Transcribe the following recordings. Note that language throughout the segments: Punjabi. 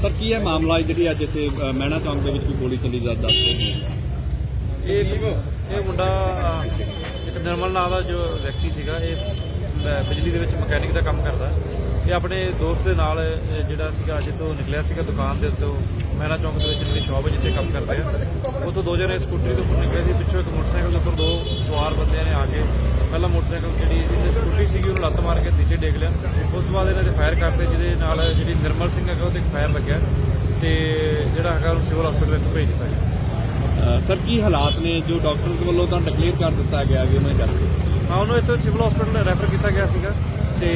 ਸਰ, ਕੀ ਹੈ ਮਾਮਲਾ ਜਿਹੜੀ ਅੱਜ ਇੱਥੇ ਮਹਿਣਾ ਚੌਂਕ ਦੇ ਵਿੱਚ ਕੋਈ ਗੋਲੀ ਚੱਲੀ ਦਾ ਦੱਸ ਇਹ ਇਹ ਮੁੰਡਾ ਇੱਕ ਨਿਰਮਲ ਨਾਂ ਦਾ ਜੋ ਵਿਅਕਤੀ ਸੀਗਾ, ਇਹ ਬਿਜਲੀ ਦੇ ਵਿੱਚ ਮਕੈਨਿਕ ਦਾ ਕੰਮ ਕਰਦਾ। ਇਹ ਆਪਣੇ ਦੋਸਤ ਦੇ ਨਾਲ ਜਿਹੜਾ ਸੀਗਾ ਜਿੱਥੋਂ ਨਿਕਲਿਆ ਸੀਗਾ ਦੁਕਾਨ ਦੇ ਉੱਤੋਂ ਮਹਿਣਾ ਚੌਂਕ ਦੇ ਵਿੱਚ, ਜਿਹੜੀ ਸ਼ਾਪ ਹੈ ਜਿੱਥੇ ਕੰਮ ਕਰਦੇ ਆ ਉੱਥੋਂ ਦੋ ਜਣੇ ਸਕੂਟਰੀ ਤੋਂ ਉੱਪਰ ਨਿਕਲੇ ਸੀ, ਪਿੱਛੋਂ ਇੱਕ ਮੋਟਰਸਾਈਕਲ ਦੇ ਉੱਪਰ ਦੋ ਸਵਾਰ ਬੰਦਿਆਂ ਨੇ ਆ ਕੇ, ਪਹਿਲਾਂ ਮੋਟਰਸਾਈਕਲ ਜਿਹੜੀ ਇਹਦੀ ਸੀਗੀ ਉਹਨੂੰ ਲੱਤ ਮਾਰ ਕੇ ਨੀਚੇ ਡੇਗ ਲਿਆ। ਉਸ ਤੋਂ ਬਾਅਦ ਇਹਨਾਂ ਦੇ ਫਾਇਰ ਕਰਤੇ ਜਿਹਦੇ ਨਾਲ ਜਿਹੜੀ ਨਿਰਮਲ ਸਿੰਘ ਹੈਗਾ ਉਹਦੇ ਫਾਇਰ ਲੱਗਿਆ ਤੇ ਜਿਹੜਾ ਹੈਗਾ ਉਹਨੂੰ ਸਿਵਲ ਹਸਪੀਟਲ ਵਿੱਚ ਭੇਜ ਦਿੱਤਾ ਗਿਆ। ਸਰ ਕੀ ਹਾਲਾਤ ਨੇ? ਜੋ ਡਾਕਟਰ ਦੇ ਵੱਲੋਂ ਤਾਂ ਡਿਕਲੇਅਰ ਕਰ ਦਿੱਤਾ ਗਿਆ ਕਿ ਉਹਨਾਂ ਕਰਕੇ ਹਾਂ ਉਹਨੂੰ ਇੱਥੇ ਸਿਵਲ ਹਸਪੀਟਲ ਰੈਫਰ ਕੀਤਾ ਗਿਆ ਸੀਗਾ ਤੇ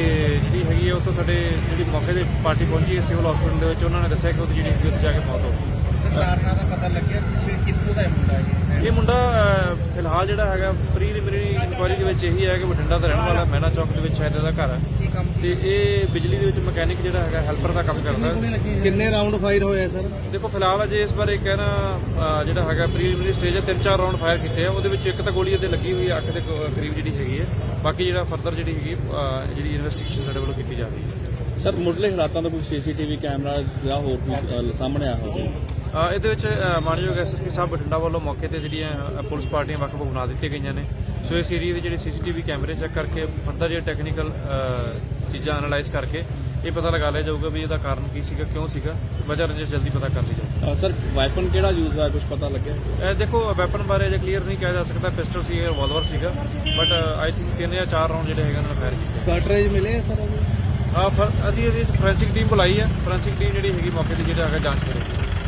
ਜਿਹੜੀ ਹੈਗੀ ਹੈ ਉੱਥੋਂ ਸਾਡੇ ਜਿਹੜੀ ਮੌਕੇ ਤੇ ਪਾਰਟੀ ਪਹੁੰਚੀ ਹੈ ਸਿਵਲ ਹਸਪੀਟਲ ਦੇ ਵਿੱਚ ਉਹਨਾਂ ਨੇ ਦੱਸਿਆ ਕਿ ਉਹਦੀ ਜਿਹੜੀ ਹੈਗੀ ਉੱਥੇ ਜਾ ਕੇ ਮੌਤ ਹੋ ਗਈ। ਕਾਰਨਾਂ ਦਾ ਪਤਾ ਲੱਗਿਆ? ਕਿ ਕਿੱਥੋਂ ਦਾ ਇਹ ਮੁੰਡਾ ਹੈ? ਇਹ ਮੁੰਡਾ ਫਿਲਹਾਲ ਜਿਹੜਾ ਹੈਗਾ ਇਨਕੁਆਇਰੀ ਦੇ ਵਿੱਚ ਇਹੀ ਹੈ ਕਿ ਬਠਿੰਡਾ ਦਾ ਰਹਿਣ ਵਾਲਾ ਮਹਿਣਾ ਚੌਕ ਦੇ ਵਿੱਚ ਸ਼ਾਇਦ ਇਹਦਾ ਘਰ ਹੈ। ਤੇ ਇਹ ਬਿਜਲੀ ਦੇ ਵਿੱਚ ਮਕੈਨਿਕ ਜਿਹੜਾ ਹੈਗਾ ਹੈਲਪਰ ਦਾ ਕੰਮ ਕਰਦਾ। ਕਿੰਨੇ ਰਾਉਂਡ ਫਾਇਰ ਹੋਏ ਆ ਸਰ? ਦੇਖੋ ਫਿਲਹਾਲ ਅਜੇ ਇਸ ਬਾਰੇ ਕਹਿਣਾ ਅਹ, ਜਿਹੜਾ ਹੈਗਾ ਪ੍ਰੀਲਿਮਿਨਰੀ ਸਟੇਜ ਹੈ ਤਿੰਨ ਚਾਰ ਰਾਉਂਡ ਫਾਇਰ ਕੀਤੇ ਆ। ਉਹਦੇ ਵਿੱਚ ਇੱਕ ਤਾਂ ਗੋਲੀ ਇਹਦੇ ਲੱਗੀ ਹੋਈ ਹੈ ਅੱਖ ਦੇ ਕੋ- ਕਰੀਬ ਜਿਹੜੀ ਹੈਗੀ ਹੈ। ਬਾਕੀ ਜਿਹੜਾ ਫਰਦਰ ਜਿਹੜੀ ਹੈਗੀ ਜਿਹੜੀ ਇਨਵੈਸਟੀਗੇਸ਼ਨ ਸਾਡੇ ਵੱਲੋਂ ਕੀਤੀ ਜਾ ਰਹੀ ਹੈ। ਸਰ ਮੁੱਢਲੇ ਹਾਲਾਤਾਂ ਦਾ ਕੋਈ ਸੀਸੀਟੀਵੀ ਕੈਮਰਾ ਜਾਂ ਹੋਰ ਕੋਈ ਅ, ਸਾਹਮਣੇ ਆਇਆ ਹੋਵੇ? ਅ, ਇਹਦੇ ਵਿੱਚ ਮਾਨਯੋਗ ਐਸਐਸਪੀ ਸਾਹਿਬ ਬਠਿੰਡਾ ਵੱਲੋਂ ਮੌਕੇ ਤੇ ਜਿਹੜੀਆਂ ਪੁਲਿਸ ਪਾਰਟੀਆਂ ਵੱਖ-ਵੱਖ ਬਣਾ ਦਿੱਤੀਆਂ ਗਈਆਂ ਨੇ। ਸੋ ਇਸ ਏਰੀਏ ਦੇ ਜਿਹੜੇ ਸੀਸੀਟੀਵੀ ਕੈਮਰੇ ਚੈੱਕ ਕਰਕੇ ਫਰਦਰ ਜਿਹੜੇ ਟੈਕਨੀਕਲ ਚੀਜ਼ਾਂ ਐਨਾਲਾਈਜ਼ ਕਰਕੇ ਇਹ ਪਤਾ ਲਗਾ ਲਿਆ ਜਾਊਗਾ ਵੀ ਇਹਦਾ ਕਾਰਨ ਕੀ ਸੀਗਾ ਕਿਉਂ ਸੀਗਾ। ਵਜ੍ਹਾ ਰੰਜਿਸ਼ ਜਲਦੀ ਪਤਾ ਕਰ ਲਈ ਜਾਊਗੀ। ਸਰ ਵਾਈਪਨ ਕਿਹੜਾ ਯੂਜ਼ ਹੋਇਆ ਕੁਝ ਪਤਾ ਲੱਗਿਆ? ਇਹ ਦੇਖੋ ਵੈਪਨ ਬਾਰੇ ਅਜੇ ਕਲੀਅਰ ਨਹੀਂ ਕਿਹਾ ਜਾ ਸਕਦਾ ਪਿਸਟਲ ਸੀ ਰਿਵਾਲਵਰ ਸੀਗਾ ਬਟ ਆਈ ਥਿੰਕ ਤਿੰਨ ਜਾਂ ਚਾਰ ਰਾਉਂਡ ਜਿਹੜੇ ਹੈਗੇ ਉਹਨਾਂ ਨੇ ਫਾਇਰ ਕੀਤੇ। ਕਾਰਟਰੇਜ ਮਿਲੇ ਸਰ ਆ ਅਸੀਂ ਇਹਦੀ ਫੋਰੈਂਸਿਕ ਟੀਮ ਬੁਲਾਈ ਹੈ ਫੋਰੈਂਸਿਕ ਟੀਮ ਜਿਹੜੀ ਹੈਗੀ ਮੌਕੇ ਤੇ ਜਿਹੜਾ ਹੈਗਾ ਜਾਂਚ ਕਰੇਗੀ।